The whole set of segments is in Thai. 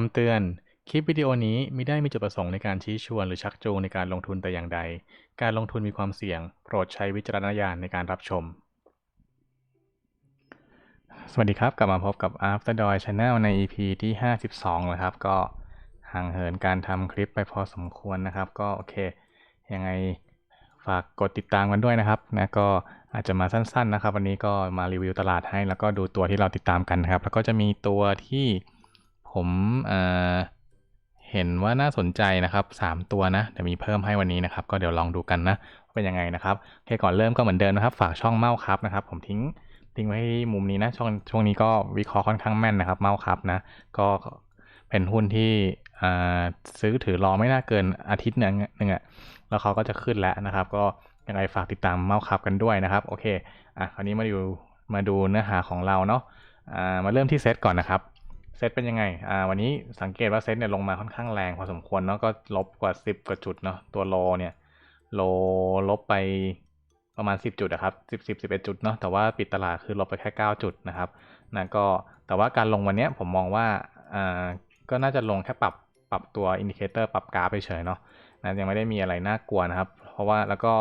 คำเตือน คลิปวิดีโอนี้มิได้มีจุดประสงค์ในการชี้ชวนหรือชักจูงในการลงทุนแต่อย่างใด การลงทุนมีความเสี่ยง โปรดใช้วิจารณญาณในการรับชม สวัสดีครับ กลับมาพบกับ After Doi Channel ใน EP ที่ 52 แล้วครับ ก็ห่างเหินการทำคลิปไปพอสมควรนะครับ ก็โอเค ยังไงฝากกดติดตามกันด้วยนะครับนะก็อาจจะมาสั้นๆนะครับ วันนี้ก็มารีวิวตลาดให้ แล้วก็ดูตัวที่เราติดตามกันนะครับ แล้วก็จะมีตัวที่ ผมเเห็นว่าน่าสนใจนะครับ 3 ตัวนะเดี๋ยวมีเพิ่มให้วันนี้นะครับ ก็เดี๋ยวลองดูกันนะเป็นยังไงนะครับโอเคก่อนเริ่มก็เหมือนเดิมนะครับ ฝากช่องเมาส์ครับนะครับ ผมทิ้งทิ้งไว้ที่มุมนี้นะช่วงช่วงนี้ก็วิเคราะห์ค่อนข้างแม่นนะครับเมาส์ครับนะก็เป็นหุ้นที่ซื้อถือรอไม่น่าเกินอาทิตย์หนึ่งหนึ่งอะแล้วเขาก็จะขึ้นแล้วนะครับ ก็ยังไงฝากติดตามเมาส์ครับกันด้วยนะครับ โอเค อะ คราวนี้มาดูมาดูเนื้อหาของเราเนาะ อ่า มาเริ่มที่เซตก่อนนะครับ เซตเป็นยังไง อ่า วันนี้สังเกตว่าเซตเนี่ยลงมาค่อนข้างแรงพอสมควรเนาะ ก็ลบกว่า 10 กว่าจุดเนาะ ตัวโลเนี่ย โลลบไปประมาณ 10 จุดนะครับ10 10 11 จุดเนาะ แต่ว่าปิดตลาดคือลบไปแค่ 9 จุดนะครับนะก็ แต่ว่าการลงวันเนี้ยผมมองว่า อ่า ก็น่าจะลงแค่ปรับ ปรับตัวอินดิเคเตอร์ ปรับกราฟไปเฉยเนาะนะยังไม่ได้มีอะไรน่ากลัวนะครับ เพราะว่าแล้วก็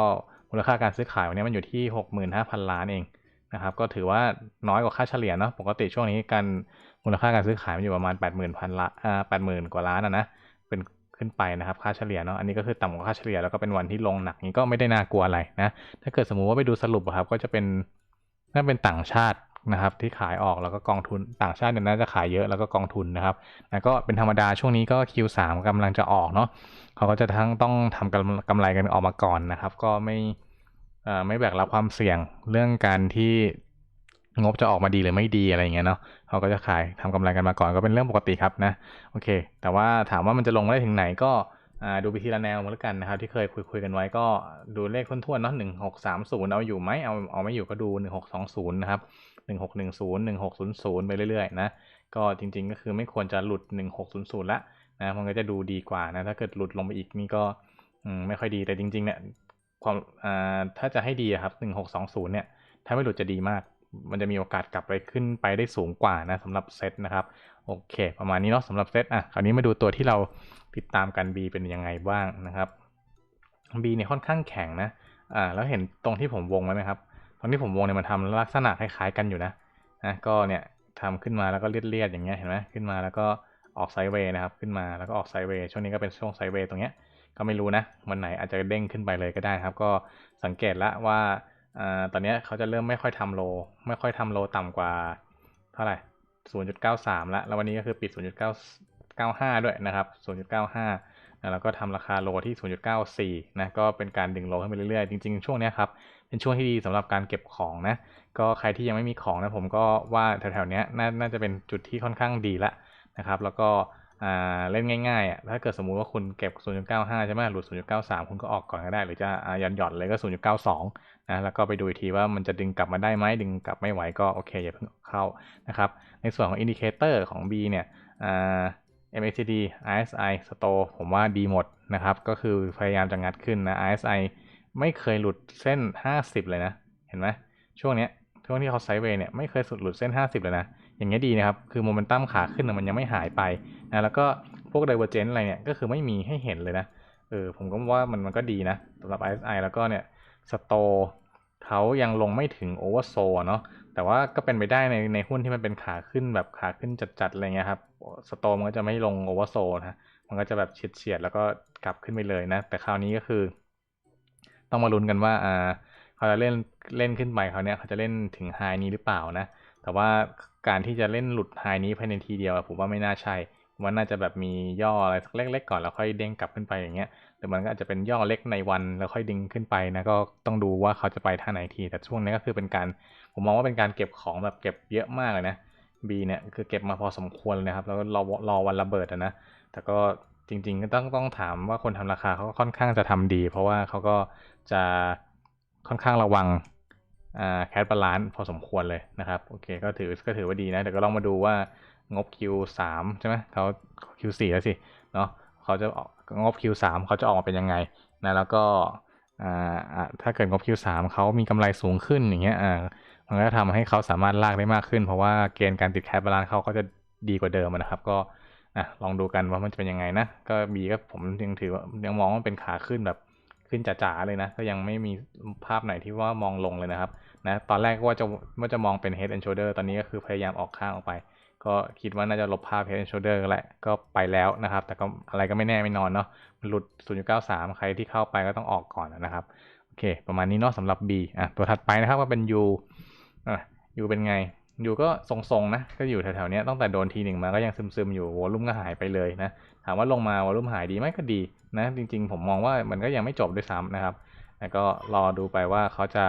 มูลค่าการซื้อขายวันนี้มันอยู่ที่ 65,000 ล้านเองนะครับ ก็ถือว่าน้อยกว่าค่าเฉลี่ยเนาะ ปกติช่วงนี้การ มูลค่าการซื้อขายมันอยู่ประมาณ 80,000พันละอ่า80,000กว่าล้านนะเป็นขึ้นไปนะครับค่าเฉลี่ยเนาะอันนี้ก็คือต่ำกว่าค่าเฉลี่ยแล้วก็เป็นวันที่ลงหนักนี้ก็ไม่ได้น่ากลัวอะไรนะถ้าเกิดสมมุติว่าไปดูสรุปอะครับก็จะเป็นน่าเป็นต่างชาตินะครับที่ขายออกแล้วก็กองทุนต่างชาติเนี่ยน่าจะขายเยอะแล้วก็กองทุนนะครับแล้วก็เป็นธรรมดาช่วงนี้ก็ Q3 กำลังจะออกเนาะเขาก็จะทั้งต้องทำกำกำไรกันออกมาก่อนนะครับ ก็ไม่ไม่แบกรับความเสี่ยงเรื่องการที่ งบจะออกมาดีหรือไม่ดีอะไรอย่างเงี้ยเนาะเขาก็จะขายทำกำไรกันมาก่อนก็เป็นเรื่องปกติครับนะโอเค แต่ว่าถามว่ามันจะลงได้ถึงไหนก็ดูไปทีละแนวมาแล้วกันนะครับที่เคยคุยคุยกันไว้ก็ดูเลขทุ่นๆเนาะหนึ่งหกสามศูนย์เอาอยู่ไหมเอาเอาไม่อยู่ก็ดูหนึ่งหกสองศูนย์นะครับหนึ่งหกหนึ่งศูนย์หนึ่งหกศูนย์ศูนย์ไปเรื่อยๆนะก็จริงๆก็คือไม่ควรจะหลุดหนึ่งหกศูนย์ศูนย์ละนะมันก็จะดูดีกว่านะถ้าเกิดหลุดลงไปอีกนี่ก็ไม่ค่อยดีแต่จริงๆเนี่ยความถ้าจะให้ดีครับหนึ่งหกสองศูนย์เนี่ยถ้าไม่หลุดจะดีมาก มันจะมีโอกาสกลับไปขึ้นไปได้สูงกว่านะสำหรับเซตนะครับโอเค ประมาณนี้เนาะสำหรับเซตอะคราวนี้มาดูตัวที่เราติดตามกัน B เป็นยังไงบ้างนะครับ B เนี่ยค่อนข้างแข็งนะอ่าแล้วเห็นตรงที่ผมวงไว้ไหมครับตรงที่ผมวงเนี่ยมันทำลักษณะคล้ายๆกันอยู่นะนะก็เนี่ยทำขึ้นมาแล้วก็เลียดๆอย่างเงี้ยเห็นไหมขึ้นมาแล้วก็ออกไซด์เวย์นะครับขึ้นมาแล้วก็ออกไซด์เวย์ช่วงนี้ก็เป็นช่วงไซด์เวย์ตรงเนี้ยก็ไม่รู้นะวันไหนอาจจะเด้งขึ้นไปเลยก็ได้ครับ ก็สังเกตละว่าอ่า ตอนนี้เขาจะเริ่มไม่ค่อยทำโล ไม่ค่อยทำโลต่ำกว่าเท่าไหร่ 0.93 แล้ว แล้ววันนี้ก็คือปิด 0.95 ด้วยนะครับ 0.95 แล้วก็ทำราคาโลที่ 0.94 นะ ก็เป็นการดึงโลขึ้นไปเรื่อยๆ จริงๆ ช่วงนี้ครับ เป็นช่วงที่ดีสำหรับการเก็บของนะ ก็ใครที่ยังไม่มีของนะ ผมก็ว่าแถวๆนี้น่าจะเป็นจุดที่ค่อนข้างดีละนะครับ แล้วก็ เล่นง่ายๆอะถ้าเกิดสมมุติว่าคุณเก็บ 0.95 ใช่ไหมหลุด 0.93 คุณก็ออกก่อนก็ได้ หรือจะอ่าหย่อนเลยก็ 0.92 นะ แล้วก็ไปดูอีกทีว่ามันจะดึงกลับมาได้ไหมดึงกลับไม่ไหวก็โอเคอย่าเพิ่งเข้านะครับ ในส่วนของอินดิเคเตอร์ของ B เนี่ย MACD RSI Store ผมว่าดีหมดนะครับ ก็คือพยายามจะงัดขึ้นนะ RSI ไม่เคยหลุดเส้น 50 เลยนะ เห็นไหมช่วงเนี้ยช่วงที่เขาไซด์เวย์เนี่ยไม่เคยสุดหลุดเส้น 50 เลยนะ อย่างเงี้ยดีนะครับ คือโมเมนตัมขาขึ้นมันยังไม่หายไปนะแล้วก็พวก Divergence อะไรเนี่ยก็คือไม่มีให้เห็นเลยนะเออผมก็ว่ามันมันก็ดีนะสำหรับ RSI แล้วก็เนี่ยสโตเขายังลงไม่ถึงโอเวอร์โซเนาะแต่ว่าก็เป็นไปได้ในในหุ้นที่มันเป็นขาขึ้นแบบขาขึ้นจัดๆอะไรเงี้ยครับสโตมันก็จะไม่ลงโอเวอร์โซนะมันก็จะแบบเฉียดๆแล้วก็กลับขึ้นไปเลยนะ แต่คราวนี้ก็คือ ต้องมาลุ้นกันว่าอ่าเขาจะเล่นเล่นขึ้นไปเขาเนี่ยเขาจะเล่นถึงไฮนี้หรือเปล่านะ แต่ว่าการที่จะเล่นหลุดไฮนี้ภายในทีเดียวผมว่าไม่น่าใช่ว่าน่าจะแบบมีย่ออะไรสักเล็ก ๆ ก่อนแล้วค่อยเด้งกลับขึ้นไปอย่างเงี้ยหรือมันก็อาจจะเป็นย่อเล็กในวันแล้วค่อยดึงขึ้นไปนะก็ต้องดูว่าเขาจะไปท่าไหนที แต่ช่วงนี้ก็คือเป็นการผมมองว่าเป็นการเก็บของแบบเก็บเยอะมากเลยนะ B เนี่ยคือเก็บมาพอสมควรเลยนะครับแล้วรอรอวันระเบิดนะแต่ก็จริง ๆ ก็ต้องต้องถามว่าคนทำราคาเขาก็ค่อนข้างจะทำดี เพราะว่าเขาก็จะค่อนข้างระวัง แคดบาลานซ์พอสมควรเลยนะครับโอเคก็ถือก็ถือว่าดีนะแต่ก็ลองมาดูว่างบ Q3 ใช่ไหมเขา Q4 แล้วสิเนาะเขาจะออกงบ Q3 เขาจะออกมาเป็นยังไงนะแล้วก็อ่าถ้าเกิดงบ Q3 เขามีกำไรสูงขึ้นอย่างเงี้ยอ่ามันก็ทำให้เขาสามารถลากได้มากขึ้น เพราะว่าเกณฑ์การติดแคปบาลานซ์เขาก็จะดีกว่าเดิมนะครับ ก็อะลองดูกันว่ามันจะเป็นยังไงนะก็ B ก็ผมยังถือยังมองว่าเป็นขาขึ้นแบบขึ้นจ๋าๆเลยนะ ก็ยังไม่มีภาพไหนที่ว่ามองลงเลยนะครับ นะตอนแรกก็ว่าจะว่าจะมองเป็น head and shoulder ตอนนี้ก็คือพยายามออกข้างออกไป ก็คิดว่าน่าจะลบภาพ head and shoulder แหละก็ไปแล้วนะครับ แต่ก็อะไรก็ไม่แน่ไม่นอนเนาะมันหลุด 0.93 ใครที่เข้าไปก็ต้องออกก่อนนะครับโอเค ประมาณนี้เนาะสำหรับ B อะตัวถัดไปนะครับก็เป็น U อะ U เป็นไง U ก็ทรงๆนะ ก็อยู่แถวๆนี้ตั้งแต่โดนทีหนึ่งมาก็ยังซึมๆ อยู่วอลุ่มก็หายไปเลยนะ ถามว่าลงมาวอลุ่มหายดีไหมก็ดีนะ จริงๆ ผมมองว่ามันก็ยังไม่จบด้วยซ้ำนะครับแล้วก็รอดูไปว่าเขาจะ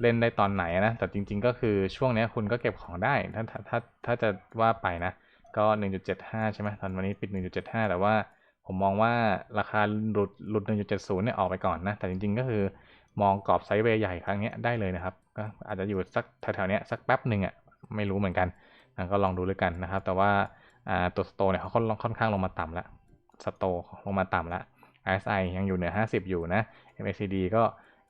เล่นได้ตอนไหนนะ แต่จริง ๆ ก็คือช่วงนี้คุณก็เก็บของได้ถ้าถ้าถ้าถ้าจะว่าไปนะ ก็ 1.75 ใช่ไหมตอนวันนี้ปิด 1.75 แต่ว่าผมมองว่าราคาหลุดหลุด 1.70 เนี่ยออกไปก่อนนะ แต่จริง ๆ ก็คือมองกรอบไซด์เวย์ใหญ่ครั้งนี้ได้เลยนะครับ ก็อาจจะอยู่สักแถวๆนี้สักแป๊บหนึ่งอะ ไม่รู้เหมือนกันนะก็ลองดูด้วยกันนะครับ แต่ว่าตัวสโตเนี่ยเขาค่อนข้างลงมาต่ำแล้ว สโตลงมาต่ำแล้ว RSI ยังอยู่เหนือ 50 อยู่นะ MACD ก็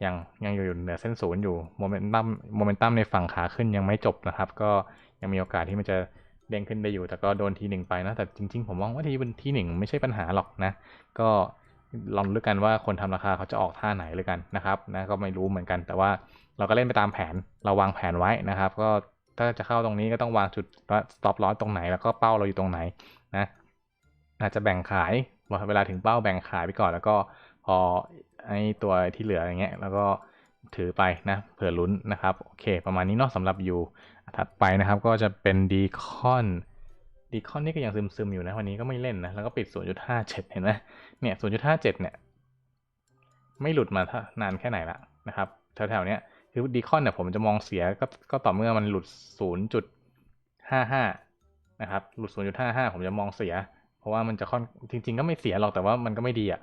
ยังยังอยู่เหนือเส้นศูนย์อยู่โมเมนตัมโมเมนตัมในฝั่งขาขึ้นยังไม่จบนะครับ ก็ยังมีโอกาสที่มันจะเด้งขึ้นได้อยู่ แต่ก็โดนทีหนึ่งไปนะ แต่จริงๆ ผมมองว่าที่เป็นทีหนึ่งไม่ใช่ปัญหาหรอกนะ ก็ลองดูกันว่าคนทำราคาเขาจะออกท่าไหนเลยกันนะครับนะก็ไม่รู้เหมือนกัน แต่ว่าเราก็เล่นไปตามแผนเราวางแผนไว้นะครับ ก็ถ้าจะเข้าตรงนี้ก็ต้องวางจุด stop loss ตรงไหนแล้วก็เป้าเราอยู่ตรงไหนนะอาจจะแบ่งขายเวลาถึงเป้าแบ่งขายไปก่อนแล้วก็พอ ไอตัวที่เหลืออย่างเงี้ยแล้วก็ถือไปนะเผื่อลุ้นนะครับโอเค ประมาณนี้เนาะสำหรับยูถัดไปนะครับก็จะเป็นดีคอนดีคอนนี่ก็ยังซึมๆอยู่นะวันนี้ก็ไม่เล่นนะแล้วก็ปิด 0.57 เห็นไหมเนี่ย 0.57 เนี่ย ไม่หลุดมานานแค่ไหนละนะครับแถวๆเนี้ยคือดีคอนเนี่ยผมจะมองเสียก็ก็ต่อเมื่อมันหลุด 0.55 นะครับหลุด 0.55 ผมจะมองเสีย เพราะว่ามันจะค่อนจริง ๆ ก็ไม่เสียหรอกแต่ว่ามันก็ไม่ดีอะ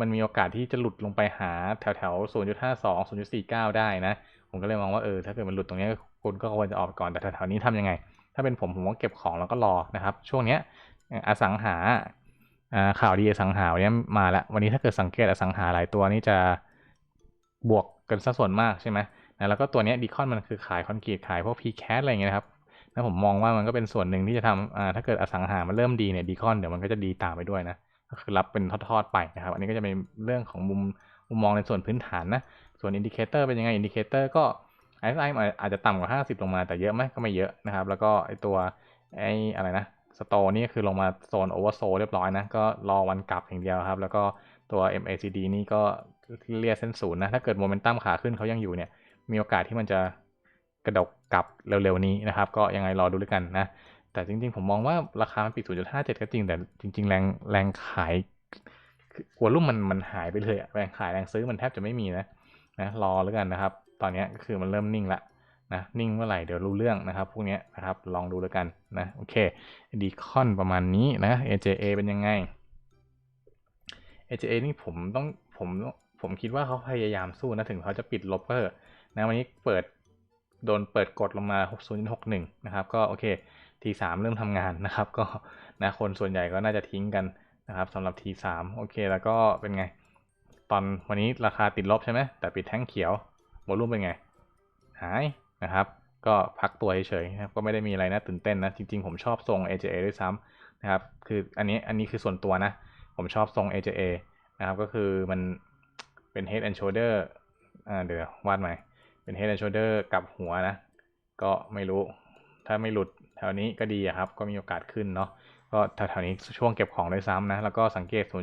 มันมีโอกาสที่จะหลุดลงไปหาแถวแถว0.52 0.49 ได้นะ ผมก็เลยมองว่าเออถ้าเกิดมันหลุดตรงนี้คุณก็ควรจะออกก่อนแต่แถวๆนี้ทํำยังไง ถ้าเป็นผมผมก็เก็บของแล้วก็รอนะครับ ช่วงเนี้ยอสังหาข่าวดีอสังหาเนี้ยมาแล้ววันนี้ถ้าเกิดสังเกตอสังหาหลายตัวนี่จะบวกกันสัดส่วนมากใช่ไหมนะแล้วก็ตัวนี้ดีคอนมันคือขายคอนกรีตขายพวกพีแคสอะไรเงี้ยนะครับนะผมมองว่ามันก็เป็นส่วนหนึ่งที่จะทำถ้าเกิดอสังหามันเริ่มดีเนี่ยดีคอนเดี๋ยวมันก็จะดีตามไปด้วยนะ ก็คือรับเป็นทอดๆไปนะครับ อันนี้ก็จะเป็นเรื่องของมุมมุมมองในส่วนพื้นฐานนะ ส่วนอินดิเคเตอร์เป็นยังไง อินดิเคเตอร์ก็ RSI อาจจะต่ำกว่า 50 ลงมาแต่เยอะไหมก็ไม่เยอะนะครับ แล้วก็ไอตัวไออะไรนะสโตนี่คือลงมาโซนโอเวอร์โซเรียบร้อยนะ ก็รอวันกลับอย่างเดียวครับ แล้วก็ตัว MACD นี่ก็เรียกเส้นศูนย์นะ ถ้าเกิดโมเมนตัมขาขึ้นเขายังอยู่เนี่ย มีโอกาสที่มันจะกระดกกลับเร็วๆนี้นะครับ ก็ยังไงรอดูด้วยกันนะ แต่จริง ๆ ผมมองว่าราคามันปิด 0.57 ก็จริง แต่จริง ๆ แรงแรงขายวอลุ่มมันมันหายไปเลยแรงขายแรงซื้อมันแทบจะไม่มีนะนะรอแล้วกันนะครับ ตอนนี้ก็คือมันเริ่มนิ่งละนะนิ่งเมื่อไหร่เดี๋ยวรู้เรื่องนะครับ พวกนี้นะครับลองดูแล้วกันนะโอเคดีคอนประมาณนี้นะ AJA เป็นยังไง AJA นี่ผมต้องผมผมคิดว่าเขาพยายามสู้นะถึงเขาจะปิดลบก็เถอะนะวันนี้เปิดโดนเปิดกดลงมา6061 นะครับ ก็โอเค T3 เริ่มทำงานนะครับ ก็นะคนส่วนใหญ่ก็น่าจะทิ้งกันนะครับสำหรับ T3 โอเค แล้วก็เป็นไง ตอนวันนี้ราคาติดลบใช่ไหมแต่ปิดแท่งเขียววอลุ่มเป็นไง หายนะครับ ก็พักตัวเฉยๆนะครับก็ไม่ได้มีอะไรนะตื่นเต้นนะ จริงๆ ผมชอบทรง AJA ด้วยซ้ำนะครับ คืออันนี้อันนี้คือส่วนตัวนะ ผมชอบทรง AJA นะครับ ก็คือมันเป็น head and shoulder อ่าเดี๋ยววาดใหม่เป็น head and shoulder กับหัวนะ ก็ไม่รู้ ถ้าไม่หลุดแถวนี้ก็ดีครับ ก็มีโอกาสขึ้นเนาะก็แถวๆนี้ช่วงเก็บของได้ซ้ำนะ แล้วก็สังเกต 0.6 0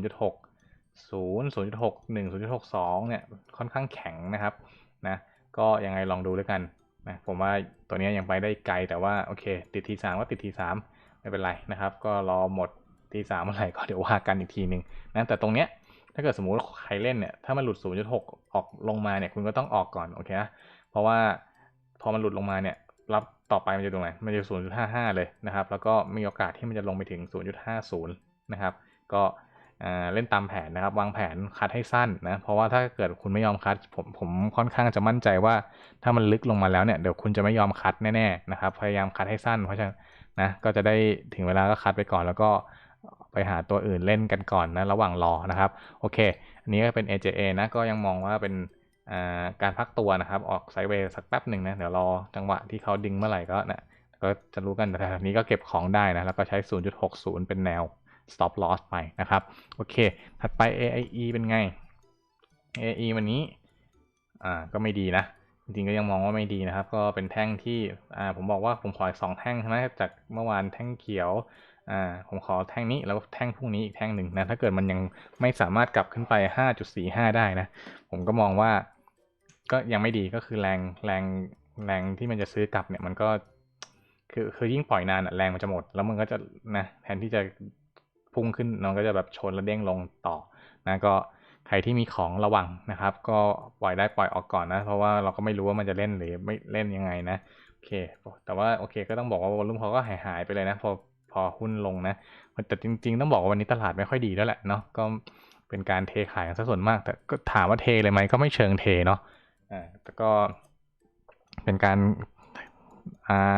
0.6 1 0.62 เนี่ย ค่อนข้างแข็งนะครับ นะ ก็ยังไงลองดูด้วกันนะ ผมว่าตัวนี้ยังไปได้ไกล แต่ว่าโอเค ติดทีสามก็ติดทีสามไม่เป็นไรนะครับ ก็รอหมดทีสามเมื่อไหร่ก็เดี๋ยวว่ากันอีกทีหนึ่งนะ แต่ตรงเนี้ย ถ้าเกิดสมมุติใครเล่นเนี่ย ถ้ามันหลุด 0.6 ออกลงมาเนี่ย คุณก็ต้องออกก่อน โอเคนะ เพราะว่าพอมันหลุดลงมาเนี่ย รับต่อไปมันจะตรงไหน มันจะ 0.55 เลยนะครับ แล้วก็มีโอกาสที่มันจะลงไปถึง 0.50 นะครับ ก็เล่นตามแผนนะครับ วางแผนคัดให้สั้นนะ เพราะว่าถ้าเกิดคุณไม่ยอมคัดผมผมค่อนข้างจะมั่นใจว่า ถ้ามันลึกลงมาแล้วเนี่ยเดี๋ยวคุณจะไม่ยอมคัดแน่ๆนะครับ พยายามคัดให้สั้น เพราะฉะนั้นนะก็จะได้ถึงเวลาก็คัดไปก่อน แล้วก็ไปหาตัวอื่นเล่นกันก่อนนะระหว่างรอนะครับ โอเค อันนี้ก็เป็น AJA นะก็ยังมองว่าเป็น การพักตัวนะครับออกไซเวย์สักแป๊บหนึ่งนะเดี๋ยวรอจังหวะที่เขาดึงเมื่อไหร่ก็นะก็จะรู้กันแต่แถวนี้ก็เก็บของได้นะแล้วก็ใช้ 0.60 เป็นแนว stop loss ไปนะครับ โอเค ถัดไป AIE เป็นไง AIE วันนี้อ่าก็ไม่ดีนะ จริงๆก็ยังมองว่าไม่ดีนะครับ ก็เป็นแท่งที่อ่าผมบอกว่าผมขอสองแท่งใช่ไหมจากเมื่อวานแท่งเขียวอ่าผมขอแท่งนี้แล้วแท่งพรุ่งนี้อีกแท่งหนึ่งนะถ้าเกิดมันยังไม่สามารถกลับขึ้นไป 5.45 ได้นะ ผมก็มองว่า ก็ยังไม่ดีก็คือแรงแรงแรงที่มันจะซื้อกลับเนี่ยมันก็ คือคือยิ่งปล่อยนานอะแรงมันจะหมด แล้วมันก็จะนะแทนที่จะพุ่งขึ้นมันก็จะแบบชนแล้วเด้งลงต่อนะก็ใครที่มีของระวังนะครับ ก็ปล่อยได้ปล่อยออกก่อนนะ เพราะว่าเราก็ไม่รู้ว่ามันจะเล่นหรือไม่เล่นยังไงนะโอเค แต่ว่าโอเค ก็ต้องบอกว่าวอลุ่มเขาก็หายหายไปเลยนะ พอพอหุ้นลงนะแต่จริง ๆ ต้องบอกว่าวันนี้ตลาดไม่ค่อยดีแล้วแหละเนาะก็เป็นการเทขายกันซะส่วนมาก แต่ก็ถามว่าเทเลยไหมก็ไม่เชิงเทเนาะ อ่าแต่ก็เป็นการ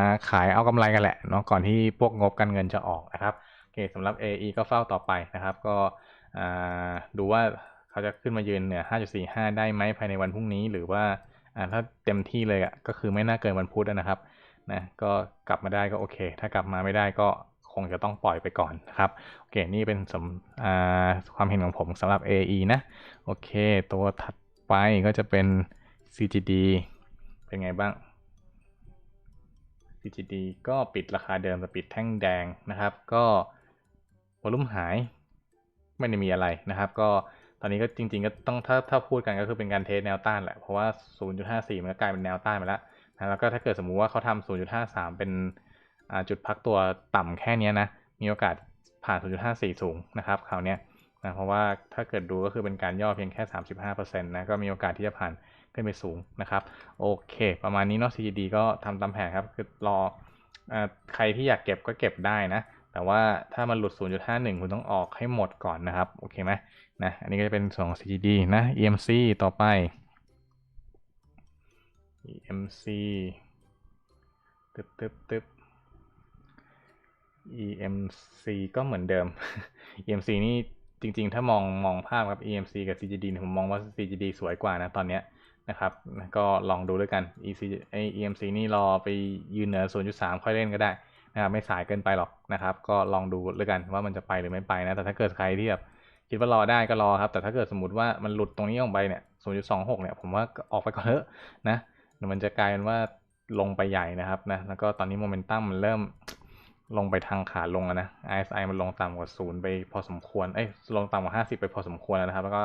าขายเอากำไรกันแหละเนาะก่อนที่พวกงบการเงินจะออกนะครับโอเคสำหรับ AE ก็เฝ้าต่อไปนะครับ ก็ดูว่าเขาจะขึ้นมายืนเหนือ 5.45 ได้ไหมภายในวันพรุ่งนี้หรือว่าอ่าถ้าเต็มที่เลยอะก็คือไม่น่าเกินวันพุธนะครับนะก็กลับมาได้ก็โอเค ถ้ากลับมาไม่ได้ก็คงจะต้องปล่อยไปก่อนนะครับโอเคนี่เป็นสความเห็นของผมสำหรับ AE นะโอเค ตัวถัดไปก็จะเป็น CGD เป็นไงบ้าง CGD ก็ปิดราคาเดิมแต่ปิดแท่งแดงนะครับ ก็วอลุ่มหายไม่ได้มีอะไรนะครับ ก็ตอนนี้ก็จริง ๆ ก็ต้องถ้าถ้าพูดกันก็คือเป็นการเทสแนวต้านแหละ เพราะว่า 0.54 มันก็กลายเป็นแนวต้านไปแล้วนะแล้วก็ถ้าเกิดสมมุติว่าเขาทำ0.53 เป็นจุดพักตัวต่ำแค่นี้นะ มีโอกาสผ่าน 0.54 สูงนะครับคราวนี้นะเพราะว่าถ้าเกิดดูก็คือเป็นการย่อเพียงแค่ 35%นะ ก็มีโอกาสที่จะผ่าน ขึ้นไปสูงนะครับโอเค ประมาณนี้เนาะ CGD ก็ทำตามแผนครับคือรออใครที่อยากเก็บก็เก็บได้นะแต่ว่าถ้ามันหลุด 0.51 คุณต้องออกให้หมดก่อนนะครับ โอเคไหมนะ อันนี้ก็จะเป็นส่วนของ CGD นะ EMC ต่อไป EMC ตึ๊บตึ๊บตึ๊บ EMC ก็เหมือนเดิม EMC นี่จริงๆ ถ้ามองมองภาพครับ EMC กับ CGD ผมมองว่า CGD สวยกว่านะตอนเนี้ย นะครับก็ลองดูด้วยกัน EC EMC นี่รอไปยืนเหนือ 0.3 ค่อยเล่นก็ได้นะครับไม่สายเกินไปหรอกนะครับ ก็ลองดูด้วยกันว่ามันจะไปหรือไม่ไปนะแต่ถ้าเกิดใครที่แบบคิดว่ารอได้ก็รอครับ แต่ถ้าเกิดสมมติว่ามันหลุดตรงนี้ออกไปเนี่ย 0.26 เนี่ยผมว่าออกไปก่อนเถอะนะมันจะกลายเป็นว่าลงไปใหญ่นะครับนะแล้วก็ตอนนี้โมเมนตัมมันเริ่มลงไปทางขาลงแล้วนะ RSI มันลงต่ำกว่าศูนย์ไปพอสมควร เอ้ยลงต่ำกว่า 50 ไปพอสมควรแล้วนะครับ แล้วก็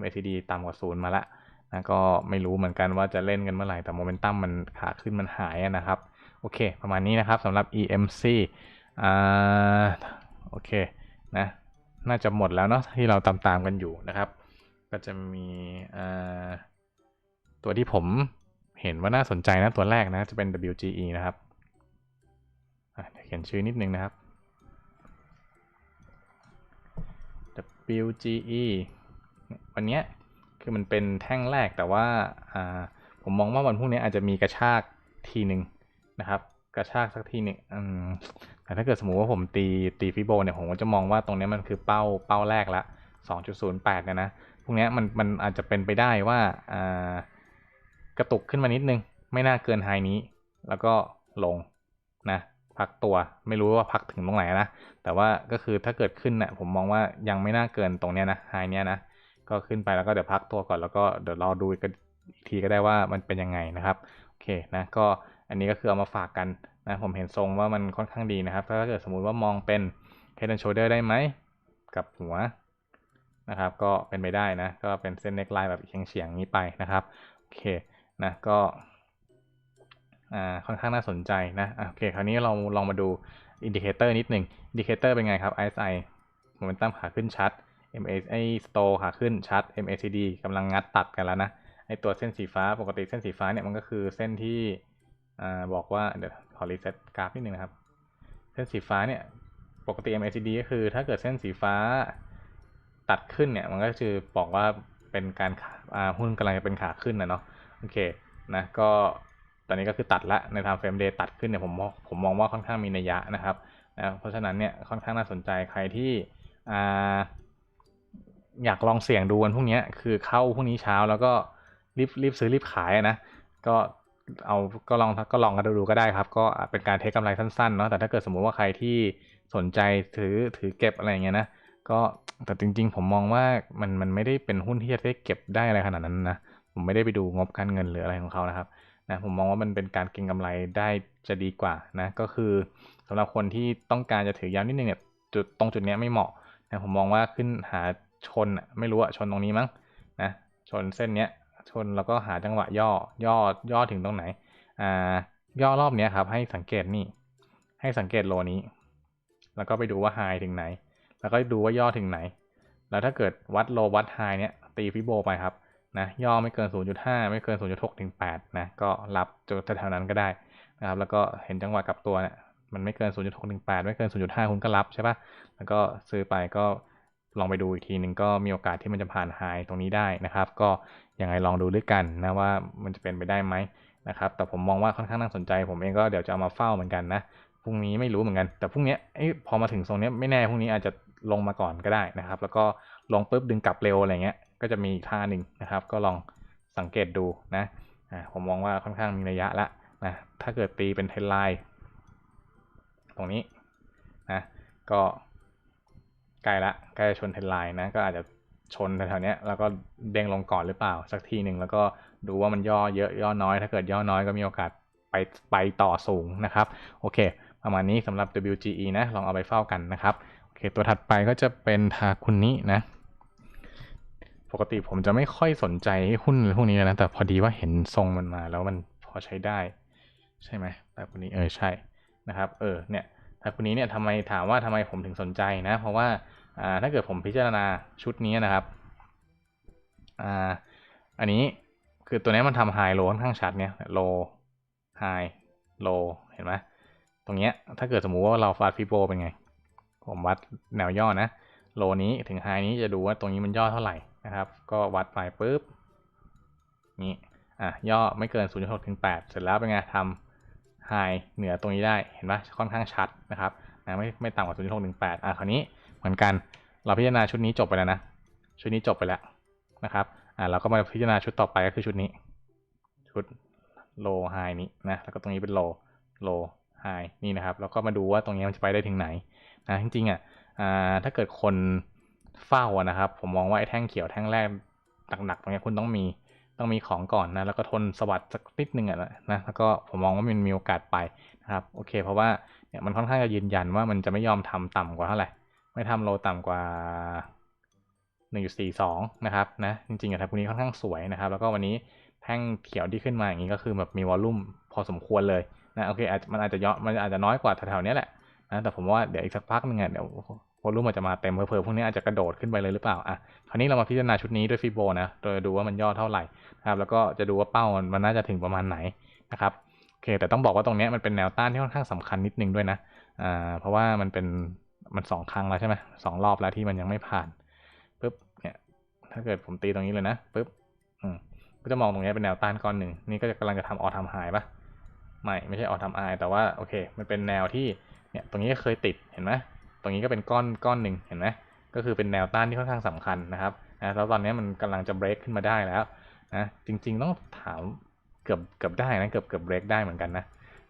MACD ต่ำกว่าศูนย์มาละ นะก็ไม่รู้เหมือนกันว่าจะเล่นกันเมื่อไหร่ แต่โมเมนตัมมันขาขึ้นมันหายนะครับ โอเค ประมาณนี้นะครับสำหรับ EMC อ่าโอเคนะน่าจะหมดแล้วเนาะที่เราตามตามกันอยู่นะครับ ก็จะมีอ่าตัวที่ผมเห็นว่าน่าสนใจนะตัวแรกนะจะเป็น WGE นะครับเดี๋ยวเขียนชื่อนิดนึงนะครับ WGE วันนี้ คือมันเป็นแท่งแรกแต่ว่าผมมองว่าวันพรุ่งนี้อาจจะมีกระชากทีหนึ่งนะครับ กระชากสักทีหนึ่งแต่ถ้าเกิดสมมุติว่าผมตีตีฟิโบเนี่ยผมก็จะมองว่าตรงนี้มันคือเป้าเป้าแรกละ 2.08เนี่ยนะพวกนี้มันมันอาจจะเป็นไปได้ว่ากระตุกขึ้นมานิดนึง ไม่น่าเกินไฮนี้ แล้วก็ลงนะพักตัวไม่รู้ว่าพักถึงตรงไหนนะ แต่ว่าก็คือถ้าเกิดขึ้นเนะ่ยผมมองว่ายังไม่น่าเกินตรงเนี้ยนะไฮเนี้ยนะ ก็ขึ้นไปแล้วก็เดี๋ยวพักตัวก่อนแล้วก็เดี๋ยวรอดูอีกทีก็ได้ว่ามันเป็นยังไงนะครับโอเคนะก็อันนี้ก็คือเอามาฝากกันนะผมเห็นทรงว่ามันค่อนข้างดีนะครับ ถ้าเกิดสมมุติว่ามองเป็น head and shoulder ได้ไหมกับหัวนะครับก็เป็นไปได้นะก็เป็นเส้นเน็กไลน์แบบเฉียงๆนี้ไปนะครับโอเคนะก็ค่อนข้างน่าสนใจนะโอเค คราวนี้เราลองมาดูอินดิเคเตอร์นิดหนึ่งอินดิเคเตอร์เป็นไงครับ RSI โมเมนตัมขาขึ้นชัด MA ไอสโตขาขึ้นชัด MACD กำลังงัดตัดกันแล้วนะไอตัวเส้นสีฟ้าปกติเส้นสีฟ้าเนี่ยมันก็คือเส้นที่อ่าบอกว่าเดี๋ยวขอรีเซ็ตกราฟนิดนึงนะครับ เส้นสีฟ้าเนี่ยปกติ MACD ก็คือถ้าเกิดเส้นสีฟ้าตัดขึ้นเนี่ยมันก็คือบอกว่าเป็นการาหุ้นกำลังจะเป็นขาขึ้นนะเนาะโอเคนะก็ตอนนี้ก็คือตัดละในทางเฟรมเดย์ตัดขึ้นเนี่ยผมผมมองว่าค่อนข้างมีนัยยะนะครับนะเพราะฉะนั้นเนี่ยค่อนข้างน่าสนใจใครที่อ่า อยากลองเสี่ยงดูวันพรุ่งนี้คือเข้าพรุ่งนี้เช้าแล้วก็รีบรีบซื้อรีบขายนะก็เอาก็ลองก็ลองกันดูก็ได้ครับ ก็เป็นการเทคกำไรสั้นๆเนาะแต่ถ้าเกิดสมมุติว่าใครที่สนใจถือถือเก็บอะไรเงี้ยนะก็แต่จริง ๆ ผมมองว่ามันมันไม่ได้เป็นหุ้นที่จะได้เก็บได้อะไรขนาดนั้นนะผมไม่ได้ไปดูงบการเงินหรืออะไรของเขานะครับนะผมมองว่ามันเป็นการเก็งกำไรได้จะดีกว่านะก็คือสำหรับคนที่ต้องการจะถือยาวนิดนึงเนี่ยจุดตรงจุดนี้ไม่เหมาะนะผมมองว่าขึ้นหา ชนอะไม่รู้อะชนตรงนี้มั้งนะชนเส้นเนี้ยชนแล้วก็หาจังหวะย่อย่อย่อถึงตรงไหนอ่าย่อรอบเนี้ยครับ ให้สังเกตนี่ ให้สังเกตโลนี้ แล้วก็ไปดูว่าไฮถึงไหน แล้วก็ดูว่าย่อถึงไหน แล้วถ้าเกิดวัดโลวัดไฮเนี้ยตีฟิโบไปครับนะย่อไม่เกิน 0.5 ไม่เกิน 0.6 ถึง 8 นะ ก็รับจุดแถวนั้นก็ได้นะครับ แล้วก็เห็นจังหวะกลับตัวเนี่ยมันไม่เกิน 0.6 ถึง 8 ไม่เกิน 0.5 คุณก็รับใช่ป่ะ แล้วก็ซื้อไปก็ ลองไปดูอีกทีหนึ่งก็มีโอกาสที่มันจะผ่านไฮตรงนี้ได้นะครับ ก็ยังไงลองดูด้วยกันนะว่ามันจะเป็นไปได้ไหมนะครับ แต่ผมมองว่าค่อนข้างน่าสนใจ ผมเองก็เดี๋ยวจะเอามาเฝ้าเหมือนกันนะพรุ่งนี้ไม่รู้เหมือนกัน แต่พรุ่งนี้พอมาถึงทรงนี้ไม่แน่พรุ่งนี้อาจจะลงมาก่อนก็ได้นะครับ แล้วก็ลงปุ๊บดึงกลับเร็วอะไรเงี้ยก็จะมีท่าหนึ่งนะครับ ก็ลองสังเกตดูนะผมมองว่าค่อนข้างมีระยะละนะถ้าเกิดตีเป็นเทนไลน์ตรงนี้นะก็ ใกล้ละใกล้ชนเทนไลน์นะ ก็อาจจะชนแถวๆนี้แล้วก็เด้งลงก่อนหรือเปล่า สักทีหนึ่งแล้วก็ดูว่ามันย่อเยอะย่อน้อย ถ้าเกิดย่อน้อยก็มีโอกาสไปไปต่อสูงนะครับ โอเค ประมาณนี้สำหรับ WGE นะ ลองเอาไปเฝ้ากันนะครับ โอเค ตัวถัดไปก็จะเป็นทาคุนี้นะ ปกติผมจะไม่ค่อยสนใจหุ้นพวกนี้นะ แต่พอดีว่าเห็นทรงมันมาแล้วมันพอใช้ได้ ใช่ไหมแต่คนนี้เออใช่นะครับ เออเนี่ย คนนี้เนี่ยทำไมถามว่าทำไมผมถึงสนใจนะ เพราะว่าอ่าถ้าเกิดผมพิจารณาชุดนี้นะครับอ่าอันนี้คือตัวนี้มันทำไฮโลค่อนข้างชัดเนี่ยโลไฮโลเห็นไหมตรงเนี้ยถ้าเกิดสมมุติว่าเราฟาดฟิโบเป็นไง ผมวัดแนวย่อนะโลนี้ถึงไฮนี้จะดูว่าตรงนี้มันย่อเท่าไหร่นะครับ ก็วัดไปปุ๊บนี่อะย่อไม่เกิน 0.6ถึง8เสร็จแล้วเป็นไงทำ ไฮเหนือตรงนี้ได้เห็นไหมค่อนข้างชัดนะครับนะไม่ไม่ต่ำกว่า0.6ถึง8อะคราวนี้เหมือนกันเราพิจารณาชุดนี้จบไปแล้วนะชุดนี้จบไปแล้วนะครับอ่าเราก็มาพิจารณาชุดต่อไปก็คือชุดนี้ ชุดโลไฮนี้นะแล้วก็ตรงนี้เป็นโลโลไฮนี่นะครับแล้วก็มาดูว่าตรงนี้มันจะไปได้ถึงไหนนะจริงๆอะอ่าถ้าเกิดคนเฝ้านะครับ ผมมองว่าไอ้แท่งเขียวแท่งแรกหนักๆตรงนี้คุณต้องมี ต้องมีของก่อนนะแล้วก็ทนสวัสดสักนิดนึงอะนะแล้วก็ผมมองว่ามันมีโอกาสไปนะครับโอเค เพราะว่าเนี่ยมันค่อนข้างจะยืนยันว่ามันจะไม่ยอมทำต่ำกว่าเท่าไหร่ไม่ทำโลต่ำกว่า1.42 นะครับนะจริงๆอะแท็บพวกนี้ค่อนข้างสวยนะครับ แล้วก็วันนี้แท่งเขียวที่ขึ้นมาอย่างนี้ก็คือแบบมีวอลลุ่มพอสมควรเลยนะโอเคอาจมันอาจจะย่อมันอาจจะน้อยกว่าแถวๆนี้แหละนะแต่ผมว่าเดี๋ยวอีกสักพักหนึ่งอะเดี๋ยว วอลุ่มอาจจะมาเต็มเพอๆพวกนี้อาจจะกระโดดขึ้นไปเลยหรือเปล่าอะคราวนี้เรามาพิจารณาชุดนี้ด้วยฟิโบนะโดยดูว่ามันย่อเท่าไหร่นะครับแล้วก็จะดูว่าเป้ามันน่าจะถึงประมาณไหนนะครับโอเคแต่ต้องบอกว่าตรงนี้มันเป็นแนวต้านที่ค่อนข้างสำคัญนิดนึงด้วยนะอ่าเพราะว่ามันเป็นมันสองครั้งแล้วใช่ไหมสองรอบแล้วที่มันยังไม่ผ่านปุ๊บเนี่ยถ้าเกิดผมตีตรงนี้เลยนะปุ๊บอืมก็จะมองตรงนี้เป็นแนวต้านก้อนหนึ่งนี่ก็จะกำลังจะทำออทำไฮปะไม่ไม่ใช่ออทำไฮแต่ว่าโอเค มันเป็นแนวที่เนี่ยตรงนี้เคยติดเห็นไหม ตรงนี้ก็เป็นก้อนก้อนหนึ่งเห็นไหมก็คือเป็นแนวต้านที่ค่อนข้างสำคัญนะครับนะแล้วตอนนี้มันกำลังจะเบรกขึ้นมาได้แล้วนะจริงๆต้องถามเกือบเกือบได้นะเกือบเกือบเบรกได้เหมือนกันนะ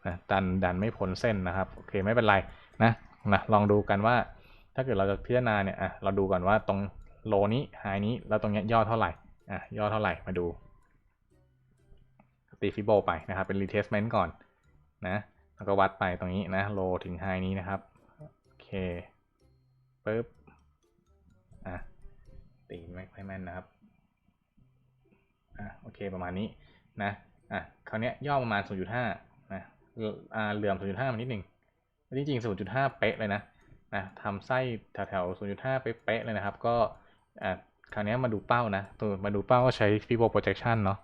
นะดันดันไม่พ้นเส้นนะครับโอเคไม่เป็นไรนะนะลองดูกันว่า ถ้าเกิดเราจะพิจารณาเนี่ยอะเราดูก่อนว่าตรงโลนี้ไฮนี้แล้วตรงนี้ย่อเท่าไหร่อะย่อเท่าไหร่มาดูตีฟิโบไปนะครับเป็นรีเทสเมนต์ก่อนนะแล้วก็วัดไปตรงนี้นะโลถึงไฮนี้นะครับ เคปึ๊บ อะ ตีไม่ค่อยแม่นนะครับ อะ โอเค ประมาณนี้ นะ อะ คราวนี้ย่อประมาณ 0.5 นะ อ่า เหลื่อม 0.5 มานิดหนึ่งจริงๆ 0.5 เป๊ะเลยนะ นะทำไส้แถวๆ 0.5 เป๊ะเลยนะครับ ก็ อ่าคราวนี้มาดูเป้านะ ตัวมาดูเป้าก็ใช้ Fibo projection เนาะ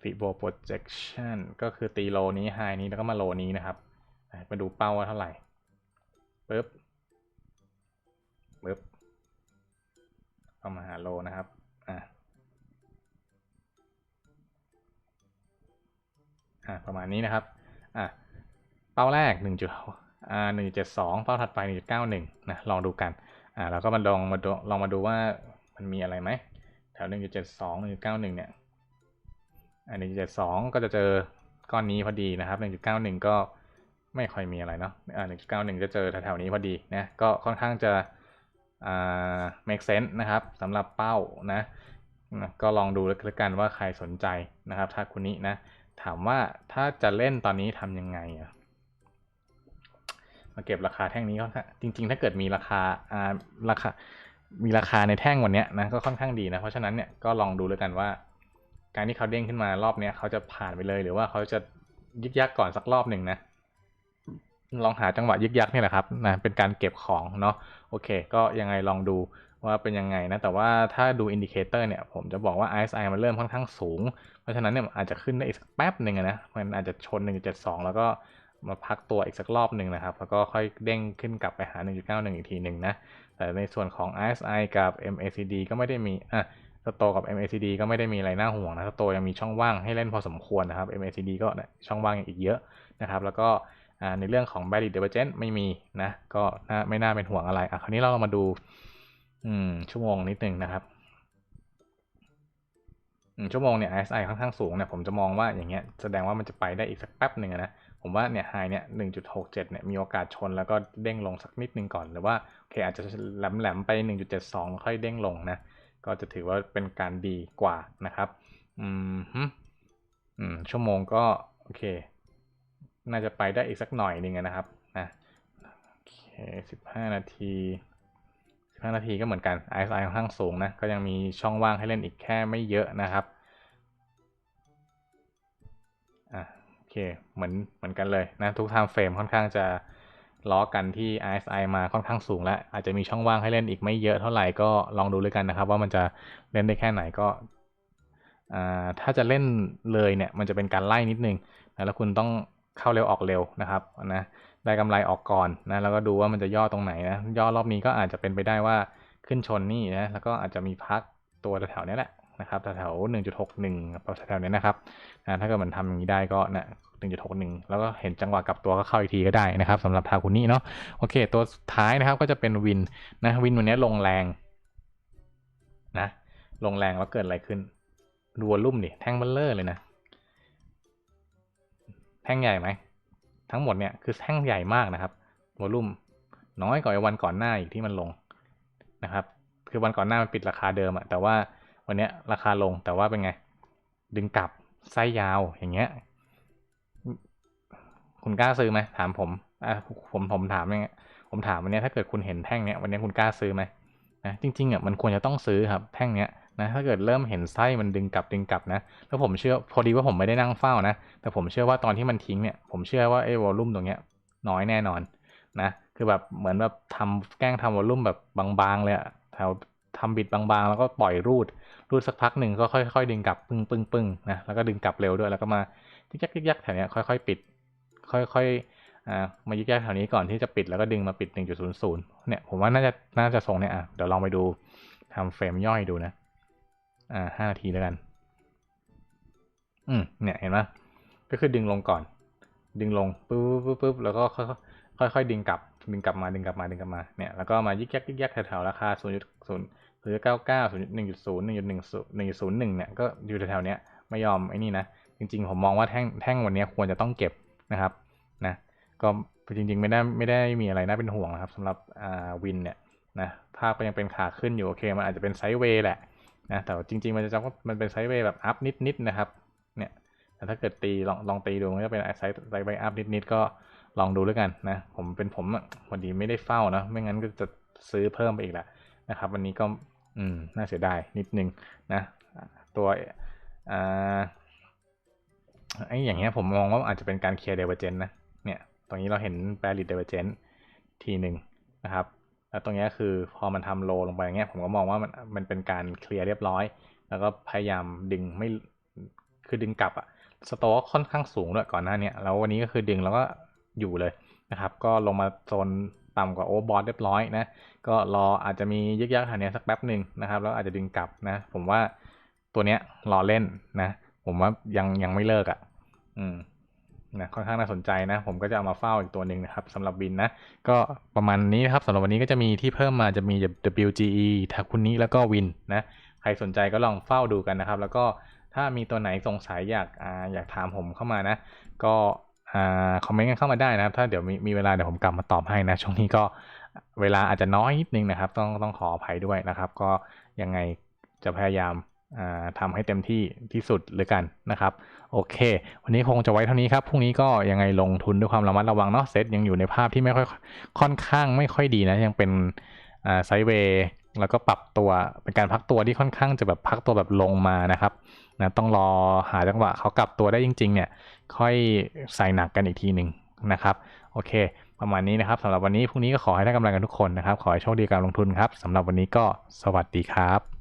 Fibo projection ก็คือตีโลนี้ไฮนี้แล้วก็มาโลนี้นะครับ มาดูเป้าว่าเท่าไหร่ ปึ๊บปึ๊บเอามาหาโลนะครับ อ่าอ่าประมาณนี้นะครับ อ่าเป้าแรก1จุดอ่า1.72เป้าถัดไป1.91นะ ลองดูกัน อ่าเราก็มาลองมาดูลองมาดูว่ามันมีอะไรไหมแถว1.72 1.91เจ็ดสองหนี่ยอันหนึ่งเจ็ดสองก็จะเจอก้อนนี้พอดีนะครับหนึ่งจุดเก้าหนึ่งก็ ไม่ค่อยมีอะไรเนาะอ่าหนึ่งเก้าหนึ่งจะเจอแถวๆนี้พอดีนะ ก็ค่อนข้างจะอ่า make sense นะครับสำหรับเป้านะ ก็ลองดูแล้วกันว่าใครสนใจนะครับถ้าคุณนี้นะ ถามว่าถ้าจะเล่นตอนนี้ทำยังไงอะมาเก็บราคาแท่งนี้ค่อนข้างจริง ๆ ถ้าเกิดมีราคาอ่าราคามีราคาในแท่งวันเนี้ยนะก็ค่อนข้างดีนะเพราะฉะนั้นเนี่ยก็ลองดูแล้วกันว่า การที่เขาเด้งขึ้นมารอบนี้เขาจะผ่านไปเลย หรือว่าเขาจะยึกยักก่อนสักรอบหนึ่งนะ ลองหาจังหวะยึกยักนี่แหละครับนะเป็นการเก็บของเนาะโอเค ก็ยังไงลองดูว่าเป็นยังไงนะแต่ว่าถ้าดูอินดิเคเตอร์เนี่ยผมจะบอกว่า RSI มันเริ่มค่อนข้างสูง เพราะฉะนั้นเนี่ยอาจจะขึ้นได้อีกสักแป๊บหนึ่งนะมันอาจจะชน 1.72 แล้วก็มาพักตัวอีกสักรอบหนึ่งนะครับ แล้วก็ค่อยเด้งขึ้นกลับไปหา 1.91 อีกทีหนึ่งนะแต่ในส่วนของ RSI กับ MACD ก็ไม่ได้มีอะสโตกับ MACD ก็ไม่ได้มีอะไรน่าห่วงนะสโตยังมีช่องว่างให้เล่นพอสมควรนะครับ MACD ก็ช่องว่างอีกเยอะนะครับแล้วก็ ในเรื่องของ Barrier Divergence ไม่มีนะ ก็น่าไม่น่าเป็นห่วงอะไร อะ คราวนี้เรามาดูชั่วโมงนิดนึงนะครับชั่วโมงเนี่ย RSI ค่อนข้างสูงเนี่ยผมจะมองว่าอย่างเงี้ยแสดงว่ามันจะไปได้อีกสักแป๊บหนึ่งนะ ผมว่าเนี่ยไฮเนี่ย1.67เนี่ยมีโอกาสชนแล้วก็เด้งลงสักนิดนึงก่อน หรือว่าโอเคอาจจะแหลมๆไป1.72แล้วค่อยเด้งลงนะ ก็จะถือว่าเป็นการดีกว่านะครับ อืมอืมชั่วโมงก็โอเค น่าจะไปได้อีกสักหน่อยหนึ่งนะครับนะโอเค15นาที15นาทีก็เหมือนกัน RSI ค่อนข้างสูงนะก็ยังมีช่องว่างให้เล่นอีกแค่ไม่เยอะนะครับอะโอเคเหมือนเหมือนกันเลยนะทุก time frame ค่อนข้างจะล้อกันที่ RSI มาค่อนข้างสูงแล้ว อาจจะมีช่องว่างให้เล่นอีกไม่เยอะเท่าไหร่ก็ลองดูเลยกันนะครับ ว่ามันจะเล่นได้แค่ไหนก็อ่าถ้าจะเล่นเลยเนี่ย มันจะเป็นการไล่นิดนึงนะแล้วคุณต้อง เข้าเร็วออกเร็วนะครับนะได้กำไรออกก่อนนะแล้วก็ดูว่ามันจะย่อตรงไหนนะย่อรอบนี้ก็อาจจะเป็นไปได้ว่าขึ้นชนนี่นะแล้วก็อาจจะมีพักตัวแถวๆนี้แหละนะครับแถวๆหนึ่งจุดหกหนึ่งแถวๆนี้นะครับนะถ้าเกิดมันทำอย่างนี้ได้ก็นะหนึ่งจุดหกหนึ่งแล้วก็เห็นจังหวะกลับตัวก็เข้าอีกทีก็ได้นะครับสำหรับทาคุนี่เนาะโอเค ตัวสุดท้ายนะครับก็จะเป็นวินนะวินวันนี้ลงแรงนะลงแรงแล้วเกิดอะไรขึ้นดูวลุ่มดิแท่งเบลเลอร์เลยนะ ท่งใหญ่ไหม ทั้งหมดเนี่ยคือแท่งใหญ่มากนะครับวอลุ่มน้อยกว่าวันก่อนหน้าอีกที่มันลงนะครับ คือวันก่อนหน้ามันปิดราคาเดิมอะแต่ว่าวันนี้ราคาลงแต่ว่าเป็นไง ดึงกลับไส้ยาวอย่างเงี้ย คุณกล้าซื้อไหมถามผมอะผมผมถามอย่างเงี้ยผมถามวันนี้ถ้าเกิดคุณเห็นแท่งเนี้ยวันนี้คุณกล้าซื้อไหมนะจริงๆอะมันควรจะต้องซื้อครับแท่งเนี้ย นะถ้าเกิดเริ่มเห็นไส้มันดึงกลับดึงกลับนะแล้วผมเชื่อพอดีว่าผมไม่ได้นั่งเฝ้านะ แต่ผมเชื่อว่าตอนที่มันทิ้งเนี่ยผมเชื่อว่าไอ้วอลลุ่มตรงเนี้ยน้อยแน่นอนนะคือแบบเหมือนแบบทำแกล้งทำวอลลุ่มแบบบางๆเลยอะแถวทำบิดบางๆ แล้วก็ปล่อยรูด รูดสักพักหนึ่งก็ค่อยๆ ดึงกลับปึ้งปึ้งปึ้งนะแล้วก็ดึงกลับเร็วด้วยแล้วก็มายึกยักยึกยักแถวเนี้ยค่อยๆ ปิด ค่อยๆอ่ามายึกยักแถวนี้ก่อนที่จะปิดแล้วก็ดึงมาปิด 1.00เนี่ยผมว่าน่าจะน่าจะทรงเนี่ยอะเดี๋ยวลองไปดูทำเฟรมย่อยดูนะ อ่าห้านาทีแล้วกัน อืมเนี่ยเห็นไหมก็คือดึงลงก่อน ดึงลงปุ๊บปุ๊บปุ๊บแล้วก็ค่อยค่อยๆดึงกลับ ดึงกลับมาดึงกลับมาดึงกลับมาเนี่ยแล้วก็มายิกยักยิกยักแถวๆราคา0 0 0 0 9 9 0 1 0 1 0 1 1 1 0 1เนี่ยก็อยู่แถวๆเนี้ยไม่ยอมไอ้นี่นะจริงๆผมมองว่าแท่งแท่งวันนี้ควรจะต้องเก็บนะครับนะก็จริงๆไม่ได้ไม่ได้มีอะไรน่าเป็นห่วงนะครับสำหรับอ่าวินเนี่ยนะภาพก็ยังเป็นขาขึ้นอยู่โอเค มันอาจจะเป็นไซด์เวย์แหละ นะแต่จริง ๆ มันจะจำว่ามันเป็นไซด์เวย์แบบอัพนิดๆนะครับเนี่ยแต่ถ้าเกิดตีลองลองตีดูมันก็เป็นไซด์ไซด์เวย์อัพนิดๆก็ลองดูแล้วกันนะผมเป็นผมพอดีไม่ได้เฝ้านะไม่งั้นก็จะซื้อเพิ่มไปอีกแหละนะครับวันนี้ก็อืมน่าเสียดายนิดนึงนะตัวอ่าไอ้อย่างเงี้ยผมมองว่าอาจจะเป็นการเคลียร์เดเวอร์เจนนะเนี่ยตรงนี้เราเห็นแบริดเดเวอร์เจนทีหนึ่งนะครับ แล้วตรงนี้คือพอมันทำโลลงไปอย่างเงี้ยผมก็มองว่ามันมันเป็นการเคลียร์เรียบร้อย แล้วก็พยายามดึงไม่คือดึงกลับอะสโตอกค่อนข้างสูงด้วยก่อนหน้านี้แล้ววันนี้ก็คือดึงแล้วก็อยู่เลยนะครับ ก็ลงมาโซนต่ำกว่าโอเวอร์บอทเรียบร้อยนะก็รออาจจะมียึกยักแถวเนี้ยสักแป๊บหนึ่งนะครับแล้วอาจจะดึงกลับนะ ผมว่าตัวเนี้ยรอเล่นนะ ผมว่ายังยังไม่เลิกอะ่ะ อืม นะค่อนข้างน่าสนใจนะผมก็จะเอามาเฝ้าอีกตัวหนึ่งนะครับสำหรับบินนะก็ประมาณนี้นะครับสำหรับวันนี้ก็จะมีที่เพิ่มมาจะมี WGE ทาคุนิแล้วก็วินนะใครสนใจก็ลองเฝ้าดูกันนะครับ แล้วก็ถ้ามีตัวไหนสงสัยอยากอาอยากถามผมเข้ามานะ ก็คอมเมนต์กันเข้ามาได้นะครับ ถ้าเดี๋ยวมีมีเวลาเดี๋ยวผมกลับมาตอบให้นะ ช่วงนี้ก็เวลาอาจจะน้อยนิดนึงนะครับ ต้องต้องขออภัยด้วยนะครับ ก็ยังไงจะพยายาม ทำให้เต็มที่ที่สุดเลยกันนะครับ โอเค วันนี้คงจะไว้เท่านี้ครับพรุ่งนี้ก็ยังไงลงทุนด้วยความระมัดระวังเนาะเซตยังอยู่ในภาพที่ไม่ค่อยค่อนข้างไม่ค่อยดีนะ ยังเป็นอ่าไซด์เวย์แล้วก็ปรับตัวเป็นการพักตัวที่ค่อนข้างจะแบบพักตัวแบบลงมานะครับนะต้องรอหาจังหวะเขากลับตัวได้จริง ๆ เนี่ย ค่อยใส่หนักกันอีกทีหนึ่งนะครับ โอเค ประมาณนี้นะครับสำหรับวันนี้พรุ่งนี้ก็ขอให้ได้กำลังกันทุกคนนะครับ ขอให้โชคดีการลงทุนครับสำหรับวันนี้ก็สวัสดีครับ